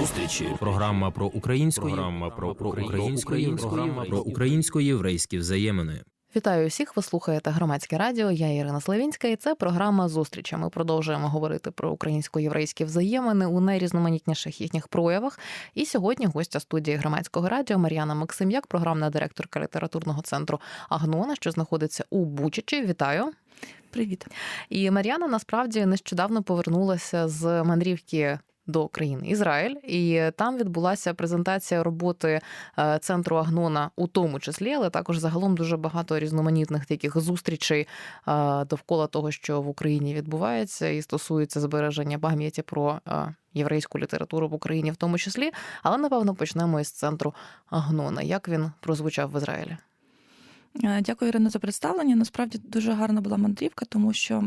Зустрічі. Програма про українську програма про, про української програма про українсько-єврейські взаємини. Вітаю усіх. Ви слухаєте громадське радіо. Я Ірина Славінська, і це програма зустрічі. Ми продовжуємо говорити про українсько-єврейські взаємини у найрізноманітніших їхніх проявах. І сьогодні гостя студії громадського радіо Мар'яна Максим'як, програмна директорка літературного центру Агнона, що знаходиться у Бучичі. Вітаю. Привіт. І Мар'яна насправді нещодавно повернулася з мандрівки до країни Ізраїль, і там відбулася презентація роботи е, центру Агнона, у тому числі, але також загалом дуже багато різноманітних таких зустрічей е, довкола того, що в Україні відбувається, і стосується збереження пам'яті про е, єврейську літературу в Україні, в тому числі. Але напевно почнемо із центру Агнона. Як він прозвучав в Ізраїлі? Дякую, Ірина, за представлення. Насправді дуже гарна була мандрівка, тому що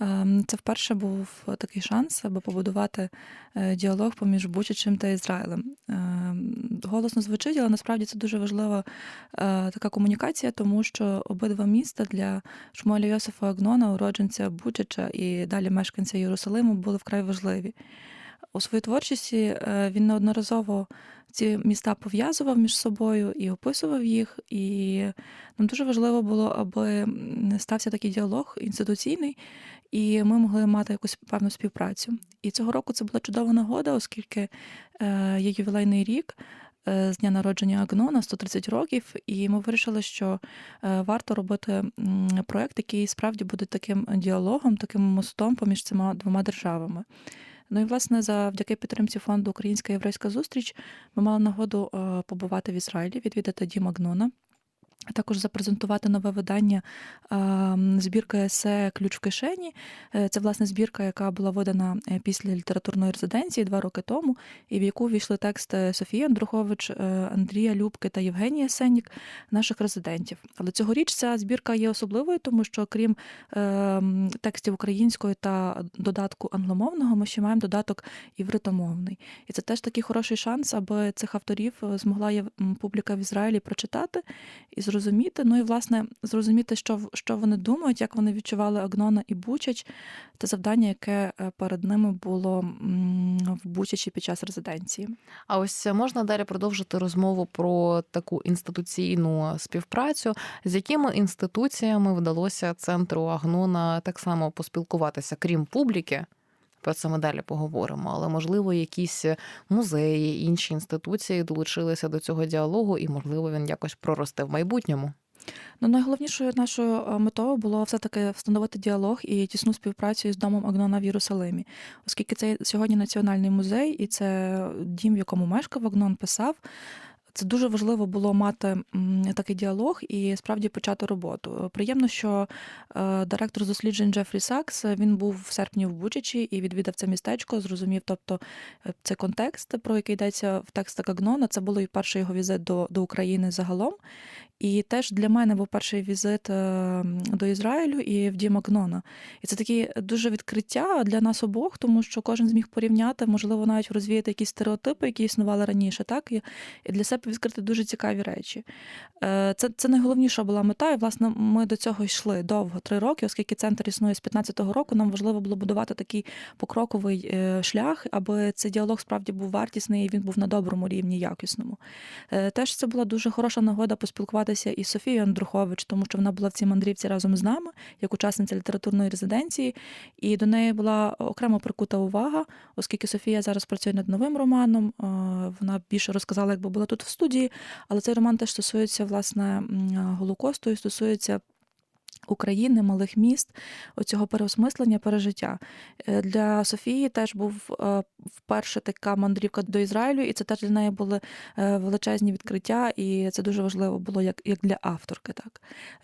ем, це вперше був такий шанс, аби побудувати е, діалог поміж Бучичем та Ізраїлем. Ем, голосно звучить, але насправді це дуже важлива е, така комунікація, тому що обидва міста для Шмуеля Йосифа Агнона, уродженця Бучича і далі мешканця Єрусалиму, були вкрай важливі. У своїй творчості е, він неодноразово ці міста пов'язував між собою і описував їх. І нам дуже важливо було, аби стався такий діалог інституційний, і ми могли мати якусь певну співпрацю. І цього року це була чудова нагода, оскільки е, є ювілейний рік. Е, з дня народження Агнона 130 років, і ми вирішили, що варто робити проект, який справді буде таким діалогом, таким мостом поміж цими двома державами. Ну і власне завдяки підтримці фонду Українська єврейська зустріч ми мали нагоду е, побувати в Ізраїлі, відвідати Дім Агнона також запрезентувати нове видання збірка есе Ключ в кишені. Е, це власне збірка, яка була видана е, після літературної резиденції два роки тому, і в яку війшли тексти Софії Андрухович, е, Андрія Любки та Євгенія Сенік, наших резидентів. Але цьогоріч ця збірка є особливою, тому що крім текстів української та додатку англомовного, ми ще маємо додаток івритомовний. І це теж такий хороший шанс, аби цих авторів змогла публіка в Ізраїлі прочитати і зрозуміти. Ну і власне зрозуміти, що що вони думають, як вони відчували Агнона і Бучач, те завдання, яке е, перед ними було в Бучачі під час резиденції. А ось можна далі продовжити розмову про таку інституційну співпрацю, з якими інституціями вдалося центру Агнона так само поспілкуватися, крім публіки. Про це ми далі поговоримо. Але можливо, якісь музеї, інші інституції долучилися до цього діалогу, і можливо він якось проросте в майбутньому. Ну, найголовнішою нашою е, метою було все-таки встановити діалог і тісну співпрацю з домом Агнона в Єрусалимі, оскільки це сьогодні національний музей, і це дім, в якому мешкав Агнон писав. Це дуже важливо було мати такий діалог і справді почати роботу. Приємно, що е, директор досліджень Джефрі Сакс він був в серпні в Бучичі і відвідав це містечко, зрозумів, тобто е, це контекст, про який йдеться в текстах Агнона. Це було і перший його візит до, до України загалом. І теж для мене був перший візит е, до Ізраїлю і в Дім Агнона. І це таке дуже відкриття для нас обох, тому що кожен зміг порівняти, можливо, навіть розвіяти якісь стереотипи, які існували раніше, так і для себе відкрити дуже цікаві речі. Е, це це найголовніша була мета, і власне ми до цього йшли довго, три роки, оскільки центр існує з 15-го року. Нам важливо було будувати такий покроковий е, шлях, аби цей діалог справді був вартісний і він був на доброму рівні, якісному. Теж це була дуже хороша нагода поспілкуватися із Софією Андрухович, тому що вона була в цій мандрівці разом з нами, як учасниця літературної резиденції, і до неї була окремо прикута увага, оскільки Софія зараз працює над новим романом. Вона більше розказала, якби була тут в студії, але цей роман теж стосується власне Голокосту і стосується України, малих міст, оцього переосмислення, пережиття. Е, для Софії теж був е, вперше така мандрівка до Ізраїлю, і це теж для неї були е, величезні відкриття, і це дуже важливо було як як для авторки. Так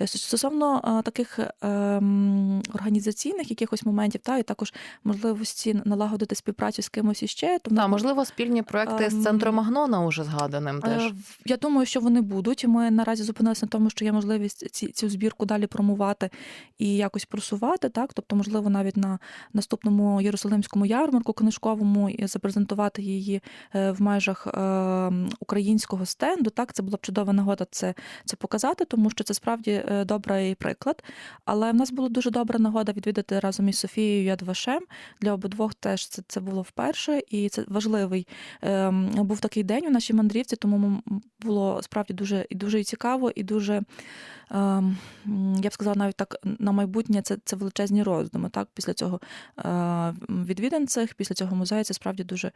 Стосовно таких ем, організаційних якихось моментів, та і також можливості налагодити співпрацю з кимось іще. Тому да, можливо, спільні проекти з ем, центром Магнона уже згаданим. теж. Я думаю, що вони будуть. Ми наразі зупинилися на тому, що є можливість ці, цю збірку далі промувати просувати і якось просувати. Так, тобто, можливо, навіть на наступному Єрусалимському ярмарку книжковому і запрезентувати її е, в межах е, українського стенду. Так, це була б чудова нагода це, це показати, тому що це справді е, добрий приклад. Але в нас була дуже добра нагода відвідати разом із Софією Ядвашем. Для обидвох теж це, це було вперше, і це важливий був такий день у нашій мандрівці, тому було справді дуже і дуже цікаво, і дуже. Е, м, Я б сказала, навіть так на майбутнє це, це величезні роздуми. Так, після цього е, відвідин цих, після цього музею, це справді дуже е,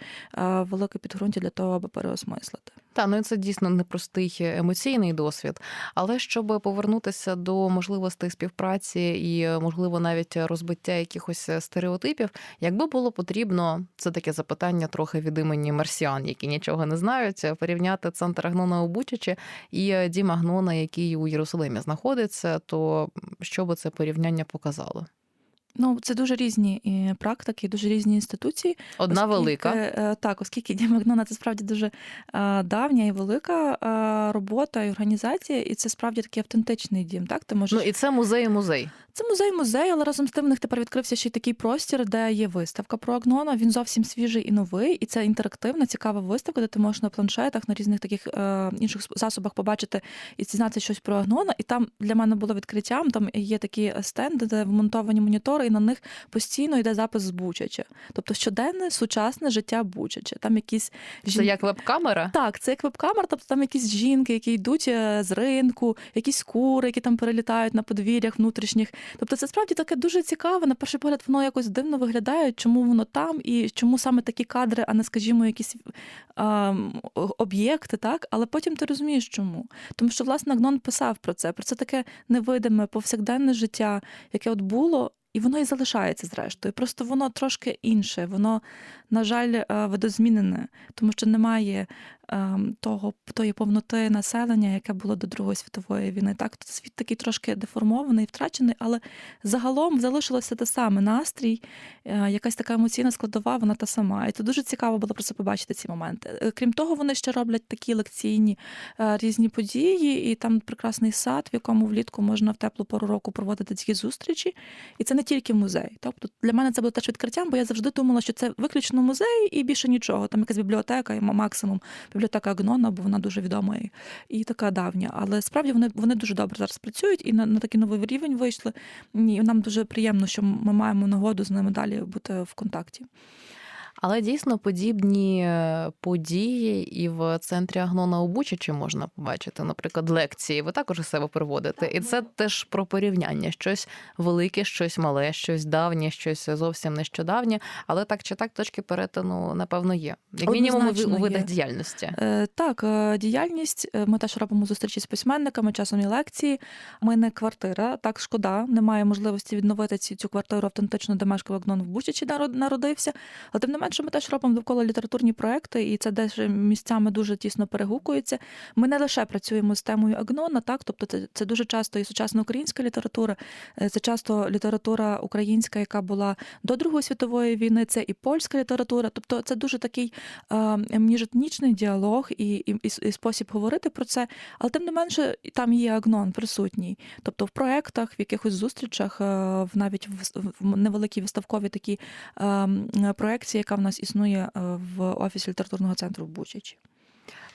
велике підґрунтя для того, аби переосмислити. Та ну і це дійсно непростий емоційний досвід. Але щоб повернутися до можливостей співпраці і, можливо, навіть розбиття якихось стереотипів, якби було потрібно, це таке запитання трохи від імені марсіан, які нічого не знають, порівняти центр Агнона у Бучачі і дім Агнона, який у Єрусалимі знаходиться, то що би це порівняння показало? Ну, це дуже різні практики, дуже різні інституції. Одна Оскільки, велика. е, Так, оскільки Дім Магнона це справді дуже е, давня і велика е, робота і організація, і це справді такий автентичний дім. Так, ти можеш... Ну і це музей музей. Це музей музей, але разом з тим в них тепер відкрився ще й такий простір, де є виставка про Агнона. Він зовсім свіжий і новий, і це інтерактивна, цікава виставка, де ти можеш на планшетах, на різних таких е, інших засобах побачити і дізнатися щось про Агнона. І там для мене було відкриттям. Там є такі стенди, де вмонтовані монітори, і на них постійно йде запис з Бучача. Тобто щоденне сучасне життя Бучача. Там якісь Це як веб-камера? так, це як веб-камера, тобто там якісь жінки, які йдуть е, з ринку, якісь кури, які там перелітають на подвір'ях внутрішніх. Тобто це справді таке дуже цікаве. На перший погляд, воно якось дивно виглядає, чому воно там і чому саме такі кадри, а не, скажімо, якісь а, об'єкти, так? Але потім ти розумієш, чому. Тому що, власне, Агнон писав про це, про це таке невидиме, повсякденне життя, яке от було. І воно і залишається зрештою. Просто воно трошки інше, воно, на жаль, е, видозмінене, тому що немає ем, того тої повноти населення, яке було до Другої світової війни. Так, світ такий трошки деформований, втрачений, але загалом залишилося те саме настрій, е, якась така емоційна складова, вона та сама. І це дуже цікаво було просто побачити ці моменти. Е, Крім того, вони ще роблять такі лекційні різні події, і там прекрасний сад, в якому влітку можна в теплу пору року проводити ці зустрічі. І це не тільки музей. Тобто для мене це було теж відкриттям, бо я завжди думала, що це виключно музей і більше нічого. Там якась бібліотека, і максимум бібліотека Агнона, бо вона дуже відома і, і така давня. Але справді вони, вони дуже добре зараз працюють і на, на такий новий рівень вийшли. І нам дуже приємно, що ми маємо нагоду з ними далі бути в контакті. Але дійсно подібні е, події і в центрі Агнона у Бучачі можна побачити, наприклад, лекції. Ви також у себе проводите. І це теж про порівняння: щось велике, щось мале, щось давнє, щось зовсім нещодавнє. Але так чи так точки перетину, напевно, є. Як мінімум у у видах діяльності. Е, Так, е, діяльність. Ми теж робимо зустрічі з письменниками, часом і лекції. Ми не квартира. Так, шкода, немає можливості відновити цю квартиру автентично, де мешкав Агнон в Бучачі народ- народився. Але тим не менше, ми теж робимо довкола літературні проекти, і це теж місцями дуже тісно перегукується. Ми не лише працюємо з темою Агнона, так, тобто це, це дуже часто і сучасна українська література, е, це часто література українська, яка була до Другої світової війни, це і польська література. Тобто це дуже такий е, міжетнічний діалог і, і, і, і спосіб говорити про це. Але тим не менше, там є агнон присутній. Тобто в проектах, в якихось зустрічах, е, навіть в, в невеликій виставковій такій е, проекції, яка в нас існує е, в офісі літературного центру в Бучачі.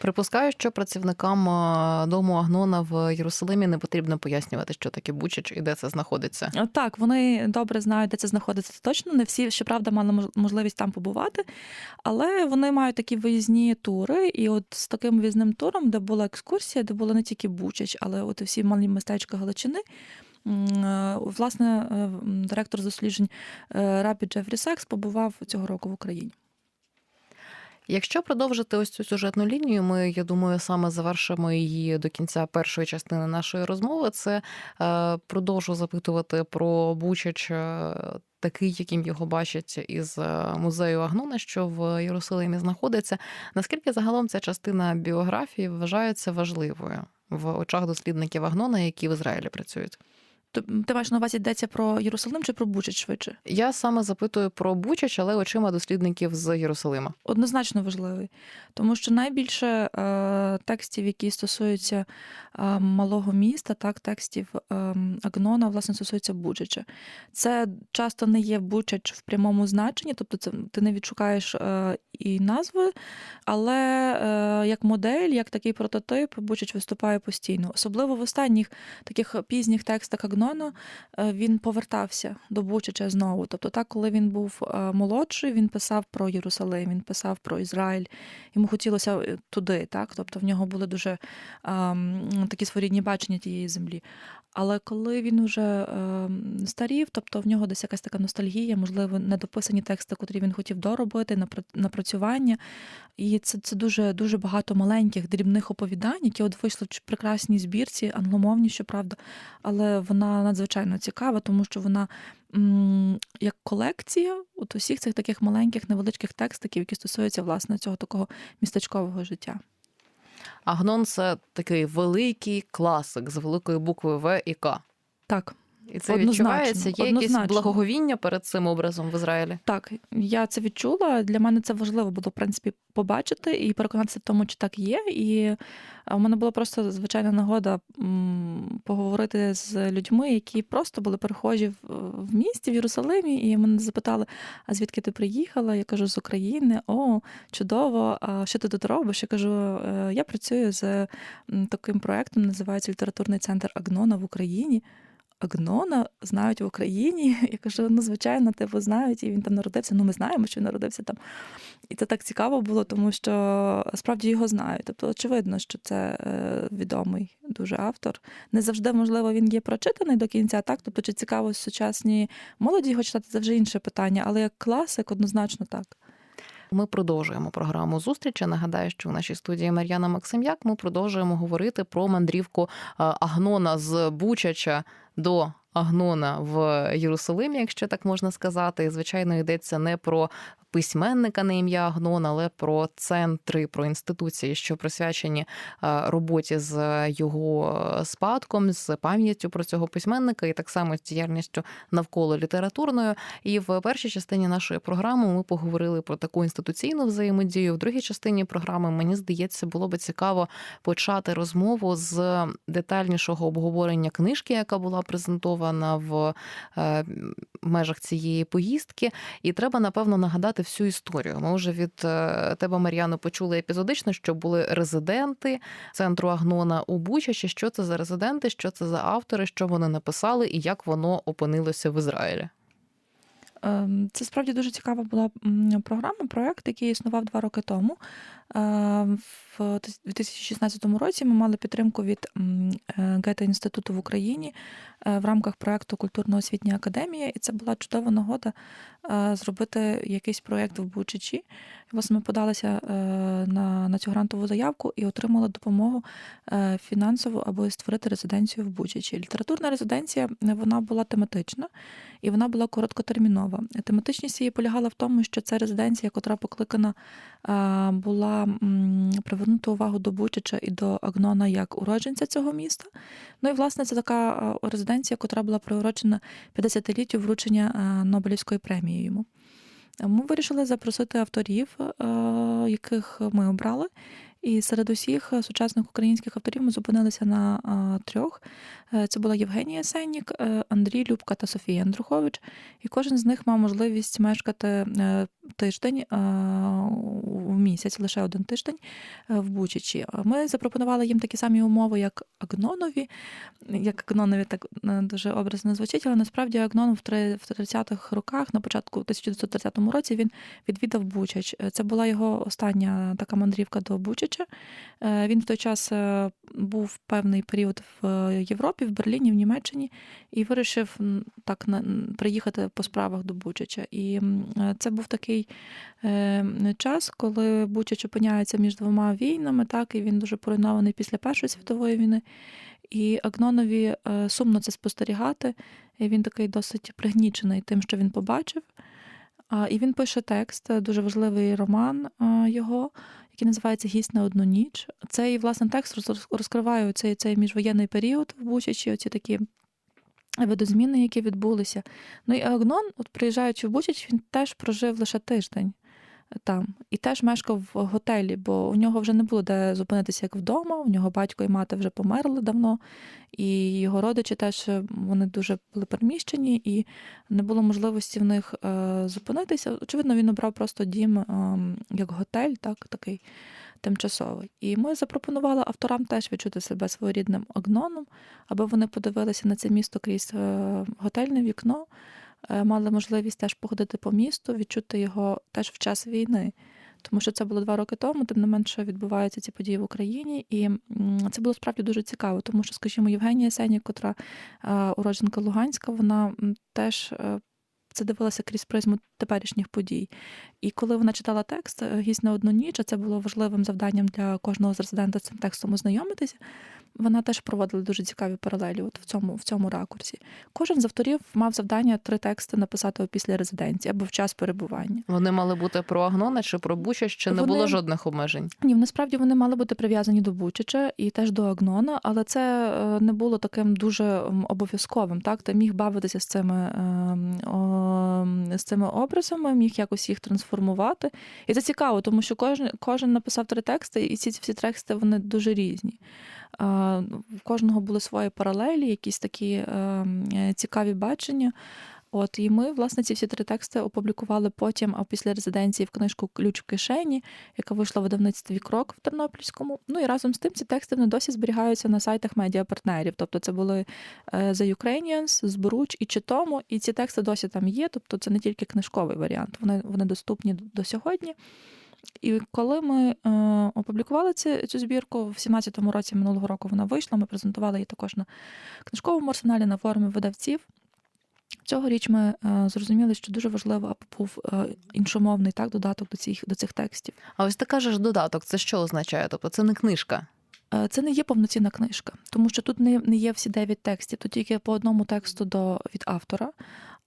Припускаю, що працівникам е, дому Агнона в Єрусалимі не потрібно пояснювати, що таке Бучач і де це знаходиться. Е, Так, вони добре знають, де це знаходиться. Це точно не всі, щоправда, мали можливість там побувати, але вони мають такі виїзні тури. І от з таким виїзним туром, де була екскурсія, де було не тільки Бучач, але от і всі малі містечка Галичини. Е, Власне, е, директор досліджень е, Рабі Джефрі Секс побував цього року в Україні. Якщо продовжити ось цю сюжетну лінію, ми, я думаю, саме завершимо її до кінця першої частини нашої розмови. Це е, продовжу запитувати про Бучач. Такий, яким його бачать із музею Агнона, що в Єрусалимі знаходиться. Наскільки загалом ця частина біографії вважається важливою в очах дослідників Агнона, які в Ізраїлі працюють? Ти маєш на увазі йдеться про Єрусалим чи про Бучач швидше? Я саме запитую про Бучач, але очима дослідників з Єрусалима. Однозначно важливий, тому що найбільше е, текстів, які стосуються е, малого міста, так, текстів е, Агнона, власне, стосуються Бучача. Це часто не є Бучач в прямому значенні, тобто це ти не відшукаєш е, і назви, але е, як модель, як такий прототип, Бучач виступає постійно. Особливо в останніх таких пізніх текстах Агнона е, він повертався до Бучача знову. Тобто, так, коли він був е, молодший, він писав про Єрусалим, він писав про Ізраїль. Йому хотілося е, туди, так? Тобто в нього були дуже ем, такі своєрідні бачення тієї землі. Але коли він уже ем, старів, тобто в нього десь якась така ностальгія, можливо, недописані тексти, котрі він хотів доробити, напра- напрацювання. І це, це дуже, дуже багато маленьких дрібних оповідань, які от вийшли в прекрасній збірці, англомовні, щоправда, але вона надзвичайно цікава, тому що вона як колекція от усіх цих таких маленьких невеличких текстиків, які стосуються власне цього такого містечкового життя. Агнон це такий великий класик з великої букви В і К. Так, І це Однозначно, відчувається. Є якесь однозначно. благоговіння перед цим образом в Ізраїлі. так, я це відчула. Для мене це важливо було в принципі побачити і переконатися в тому, чи так є. І е, у мене була просто звичайна нагода поговорити з людьми, які просто були перехожі в, в місті в Єрусалимі, і мене запитали: а звідки ти приїхала? Я кажу, з України. О, чудово! А що ти тут робиш? Я кажу, «Е, я працюю з таким проектом, називається літературний центр Агнона в Україні. Агнона знають в Україні. Я кажу, ну звичайно, типу знають, і він там народився. Ну, ми знаємо, що він народився там. І це так цікаво було, тому що справді його знають. Тобто, очевидно, що це е, відомий дуже автор. Не завжди, можливо, він є прочитаний до кінця, так? Тобто, чи цікаво сучасній молоді його читати, це вже інше питання, але як класик, однозначно так. Ми продовжуємо програму зустрічі. Нагадаю, що в нашій студії Мар'яна Максим'як ми продовжуємо говорити про мандрівку е, Агнона з Бучача до Агнона в Єрусалимі, якщо так можна сказати. І, Звичайно, йдеться не про письменника на ім'я Агнон, але про центри, про інституції, що присвячені е, роботі з його спадком, з пам'яттю про цього письменника, і так само з діяльністю навколо літературною. І в першій частині нашої програми ми поговорили про таку інституційну взаємодію. В другій частині програми мені здається, було би цікаво почати розмову з детальнішого обговорення книжки, яка була презентована в е, межах цієї поїздки. І треба напевно нагадати всю історію. Ми вже від е, тебе, Мар'яно, почули епізодично, що були резиденти центру Агнона у Бучачі. Що це за резиденти, що це за автори, що вони написали, і як воно опинилося в Ізраїлі. Ем, Це справді дуже цікава була програма, проект, який існував два роки тому. Ем, В 2016 році ми мали підтримку від е, інституту в Україні е, в рамках проекту Культурно-освітня академія, і це була чудова нагода е, зробити якийсь проєкт в Бучачі. І, Власне, ми подалися на, на цю грантову заявку і отримали допомогу фінансову, аби створити резиденцію в Бучачі. Літературна резиденція вона була тематична і вона була короткотермінова. Тематичність її полягала в тому, що це резиденція, котра покликана була привернути увагу до Бучача і до Агнона як уродженця цього міста. Ну і власне це така резиденція, котра була приурочена 50-літтю вручення Нобелівської премії йому. Ми вирішили запросити авторів, яких ми обрали. І серед усіх сучасних українських авторів ми зупинилися на а, трьох. Е, Це була Євгенія Сеннік, е, Андрій Любка та Софія Андрухович. І кожен з них мав можливість мешкати е, тиждень е, у місяць, лише один тиждень е, в Бучачі. Ми запропонували їм такі самі умови, як Агнонові. Як Агнонові так е, дуже образно звучить, але насправді Агнон в три- 30-х роках, на початку 1930 році, він відвідав Бучач. Е, Це була його остання така мандрівка до Бучача. Е, Він в той час е, був певний період в е, Європі, в Берліні, в Німеччині, і вирішив так приїхати по справах до Бучача. І це був такий час, коли Бучач опиняється між двома війнами, так, і він дуже поруйнований після Першої світової війни. І Агнонові сумно це спостерігати. І він такий досить пригнічений тим, що він побачив. І він пише текст, дуже важливий роман його, який називається Гість на одну ніч. Цей власне текст розкриває цей, цей міжвоєнний період в Бучачі, оці такі видозміни, які відбулися. Ну і Агнон, от приїжджаючи в Бучач, він теж прожив лише тиждень там і теж мешкав в готелі, бо у нього вже не було де зупинитися як вдома. У нього батько і мати вже померли давно, і його родичі теж е, вони дуже були переміщені, і не було можливості в них е, зупинитися. Очевидно, він обрав просто дім е, як готель, так такий тимчасовий. І ми запропонували авторам теж відчути себе своєрідним агноном, аби вони подивилися на це місто крізь е, готельне вікно, мали можливість теж походити по місту, відчути його теж в час війни. Тому що це було два роки тому, тим не менше відбуваються ці події в Україні, і це було справді дуже цікаво, тому що, скажімо, Євгенія Сені, котра е, уродженка Луганська, вона теж е, це дивилася крізь призму теперішніх подій. І коли вона читала текст е, гість на одну ніч, а це було важливим завданням для кожного з резидентів з цим текстом ознайомитися. Вона теж проводила дуже цікаві паралелі от в цьому, в цьому ракурсі. Кожен з авторів мав завдання три тексти написати після резиденції або в час перебування. Вони мали бути про Агнона чи про Бучач, чи не Вони- було жодних обмежень? Ні, насправді вони мали бути прив'язані до Бучича і теж до Агнона, але це е, не було таким дуже обов'язковим. Так, ти міг бавитися з цими, ем, з цими образами, міг якось їх трансформувати. І це цікаво, тому що кожен, кожен написав три тексти, і ці всі тексти вони дуже різні. В кожного були свої паралелі, якісь такі ем, цікаві бачення. От і ми, власне, ці всі три тексти опублікували потім, а після резиденції в книжку Ключ в кишені, яка вийшла в видавництві Крок в Тернопільському. Ну і разом з тим ці тексти вони досі зберігаються на сайтах медіапартнерів. Тобто це були е, The Ukrainians, Зборуч і Читому, і ці тексти досі там є. Тобто це не тільки книжковий варіант, вони, вони доступні до сьогодні. І коли ми е, опублікували цю, цю збірку, в 17-му році минулого року вона вийшла. Ми презентували її також на книжковому арсеналі на форумі видавців. Цьогоріч ми е, зрозуміли, що дуже важливо, аби був е, іншомовний так, додаток до цих, до цих текстів. А ось ти кажеш додаток, це що означає? Тобто це не книжка. Це не є повноцінна книжка, тому що тут не, не є всі дев'ять текстів, тут тільки по одному тексту до, від автора,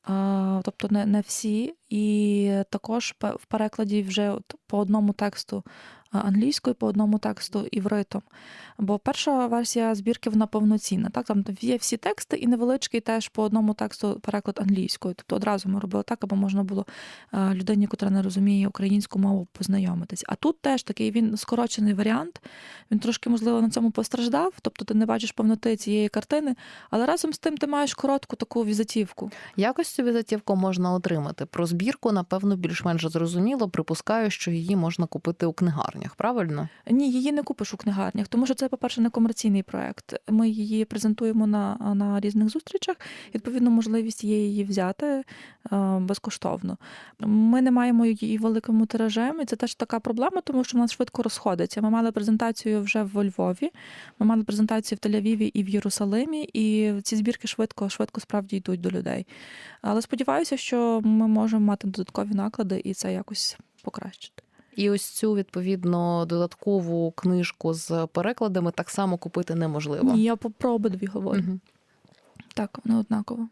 а, тобто не, не всі. І також в перекладі вже по одному тексту англійською, по одному тексту івритом. Бо перша версія збірки вона повноцінна. Так, там є всі тексти і невеличкий теж по одному тексту переклад англійською. Тобто одразу ми робили так, аби можна було людині, яка не розуміє українську мову, познайомитись. А тут теж такий він скорочений варіант. Він трошки, можливо, на цьому постраждав, тобто ти не бачиш повноти цієї картини, але разом з тим ти маєш коротку таку візитівку. Якось цю візитівку можна отримати. Про збірку, напевно, більш-менш зрозуміло. Припускаю, що її можна купити у книгарнях, правильно? Ні, її не купиш у книгарнях, тому що це, по-перше, не комерційний проект. Ми її презентуємо на, на різних зустрічах. Відповідно, можливість є її взяти е, безкоштовно. Ми не маємо її великим тиражем, і це теж така проблема, тому що в нас швидко розходиться. Ми мали презентацію вже в Львові, ми мали презентацію в Тель-Авіві і в Єрусалимі, і ці збірки швидко, швидко справді йдуть до людей. Але сподіваюся, що ми можемо мати додаткові наклади і це якось покращити. І ось цю відповідно додаткову книжку з перекладами так само купити неможливо. Ні, я попробую. про обидві говорю. Мгм. Так, вони однаково.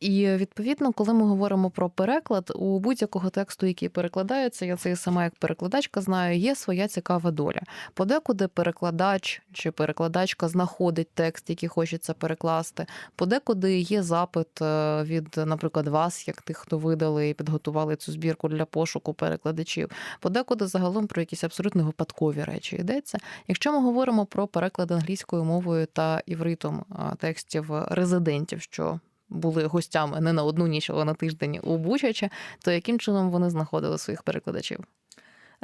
І відповідно, коли ми говоримо про переклад, у будь-якого тексту, який перекладається, я це і сама як перекладачка знаю, є своя цікава доля. Подекуди перекладач чи перекладачка знаходить текст, який хочеться перекласти. Подекуди є запит е, від, наприклад, вас, як тих, хто видали і підготували цю збірку для пошуку перекладачів. Подекуди загалом про якісь абсолютно випадкові речі йдеться. Якщо ми говоримо про переклад англійською мовою та івритом текстів резидентів, що були гостями не на одну ніч, але на тиждень у Бучачі, то яким чином вони знаходили своїх перекладачів?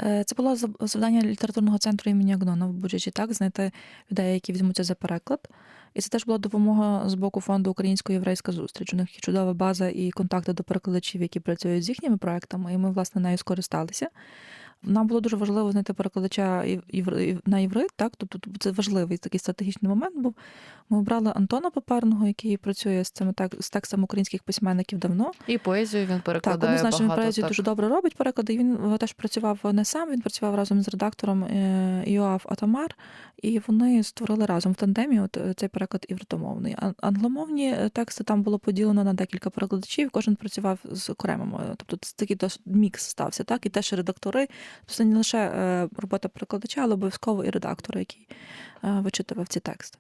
Е, Це було зав- завдання літературного центру імені Агнона в Буджачі, так, знайти людей, які візьмуться за переклад. І це теж була допомога з боку фонду Українсько-єврейська зустріч. У них є чудова база і контакти до перекладачів, які працюють з їхніми проектами, і ми, власне, нею скористалися. Нам було дуже важливо знайти перекладача на іврит, так, тобто це важливий такий стратегічний момент був. Ми обрали Антона Паперного, який працює з цими тек- з текстами українських письменників давно. І поезію він Так, перекладає однозначно він поезію так. дуже добре робить переклади. і Він е, теж працював не сам, він працював разом з редактором е, Іоав Атамар, і вони створили разом в тандемі от е, цей переклад івритомовний. Англомовні тексти там було поділено на декілька перекладачів, кожен працював з окремим. Тобто це такий дос- мікс стався, так, і теж редактори. Тобто не лише е, робота перекладача, але обов'язково і редактора, який е, вичитував ці тексти.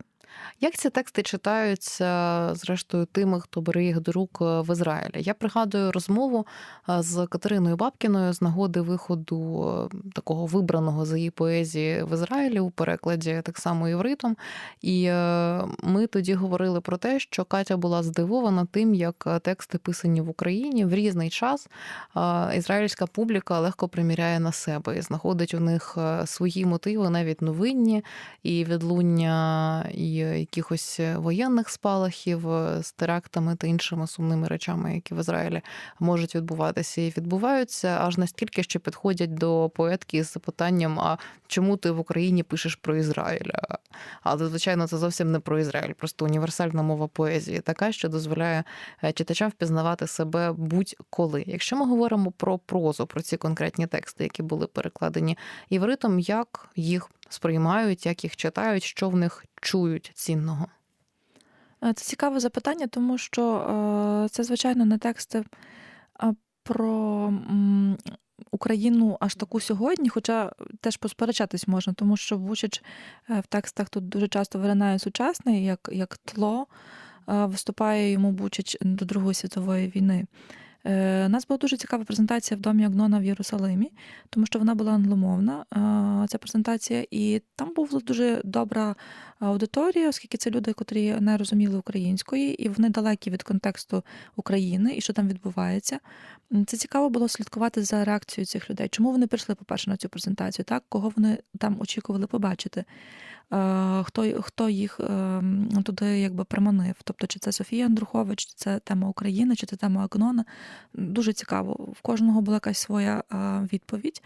Як ці тексти читаються, зрештою, тими, хто бере їх до рук е, в Ізраїлі? Я пригадую розмову е, з Катериною Бабкіною з нагоди виходу е, такого вибраного за її поезії в Ізраїлі у перекладі так само івритом. І ми тоді говорили про те, що Катя була здивована тим, як тексти писані в Україні в різний час ізраїльська публіка легко приміряє на себе і знаходить у них свої мотиви, навіть новинні, і відлуння і якихось воєнних спалахів е, з терактами та іншими сумними речами, які в Ізраїлі можуть відбуватися, і відбуваються аж настільки, що підходять до поетки з запитанням: а чому ти в Україні пишеш про Ізраїль? Але, звичайно, це зовсім не про Ізраїль, просто універсальна мова поезії, така, що дозволяє е, читачам впізнавати себе будь-коли. Якщо ми говоримо про прозу, про ці конкретні тексти, які були перекладені івритом, як їх сприймають, як їх читають, що в них чують цінного. Е, Це цікаве запитання, тому що е, це, звичайно, не тексти про Україну аж таку сьогодні, хоча теж посперечатись можна, тому що Вучич е, в текстах тут дуже часто виринає сучасний, як, як тло, виступає йому Бучич до Другої світової війни. Е, У нас була дуже цікава презентація в домі Агнона в Єрусалимі, тому що вона була англомовна, е, ця презентація, і там була дуже добра аудиторія, оскільки це люди, котрі не розуміли української, і вони далекі від контексту України і що там відбувається. Це цікаво було слідкувати за реакцією цих людей. Чому вони прийшли, по-перше, на цю презентацію? Так, кого вони там очікували побачити? Е, Хто, хто їх ем, туди якби приманив? Тобто, чи це Софія Андрухович, чи це тема України, чи це тема Агнона? Дуже цікаво. В кожного була якась своя е, відповідь.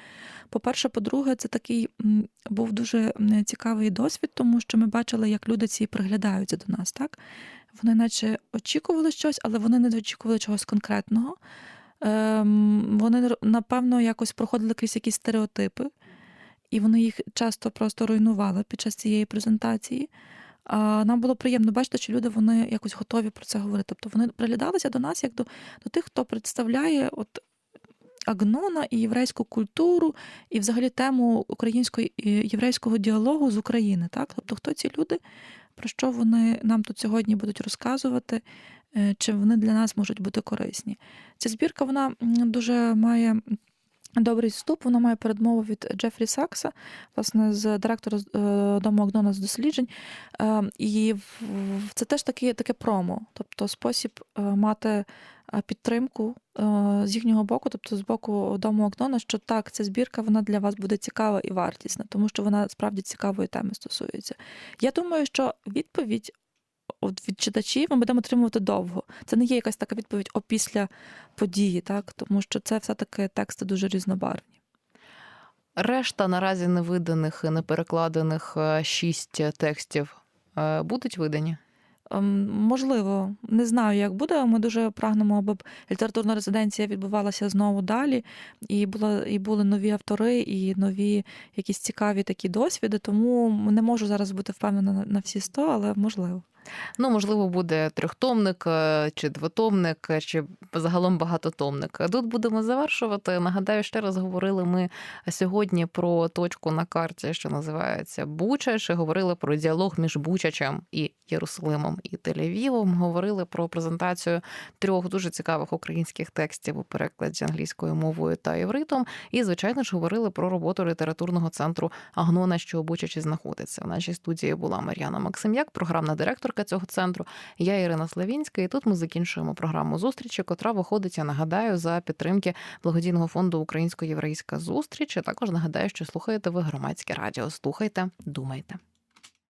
По-перше, по-друге, це такий був дуже цікавий досвід, тому що ми бачили, як люди ці приглядаються до нас. Так? Вони наче очікували щось, але вони не очікували чогось конкретного. Ем, Вони, напевно, якось проходили крізь якісь стереотипи, і вони їх часто просто руйнували під час цієї презентації. Нам було приємно бачити, що люди вони якось готові про це говорити. Тобто вони приглядалися до нас як до, до тих, хто представляє от Агнона і єврейську культуру, і взагалі тему українського єврейського діалогу з України. Так? Тобто, хто ці люди, про що вони нам тут сьогодні будуть розказувати, е, чи вони для нас можуть бути корисні. Ця збірка вона дуже має. Добрий вступ, вона має передмову від Джефрі Сакса, власне, з директора е, дому Агнона з досліджень. Е, І це теж таке, таке промо, тобто спосіб е, мати підтримку з їхнього боку, тобто з боку дому Агнона, що так, ця збірка вона для вас буде цікава і вартісна, тому що вона справді цікавої теми стосується. Я думаю, що відповідь від читачів ми будемо отримувати довго. Це не є якась така відповідь опісля події, так? тому що це все-таки тексти дуже різнобарвні. Решта наразі невиданих і неперекладених е, шість текстів е, будуть видані. Ем, Можливо, не знаю, як буде. Ми дуже прагнемо, аби літературна резиденція відбувалася знову далі, і була і були нові автори, і нові якісь цікаві такі досвіди. Тому не можу зараз бути впевнена на- на всі сто, але можливо. Ну, можливо, буде трьохтомник е, чи двотомник, е, чи загалом багатотомник. Тут будемо завершувати. Нагадаю, ще раз говорили ми сьогодні про точку на карті, що називається Бучач. Говорили про діалог між Бучачем і Єрусалимом і Тель-Авівом. Говорили про презентацію трьох дуже цікавих українських текстів у перекладі англійською мовою та євритом. І, звичайно ж, говорили про роботу літературного центру Агнона, що у Бучачі знаходиться. В нашій студії була Мар'яна Максим'як, програмна директорка цього центру. Я Ірина Славінська. І тут ми закінчуємо програму зустрічі, котра виходить, я нагадаю, за підтримки благодійного фонду Українсько-Єврейська зустріч. Я також нагадаю, що слухаєте ви громадське радіо. Слухайте, думайте.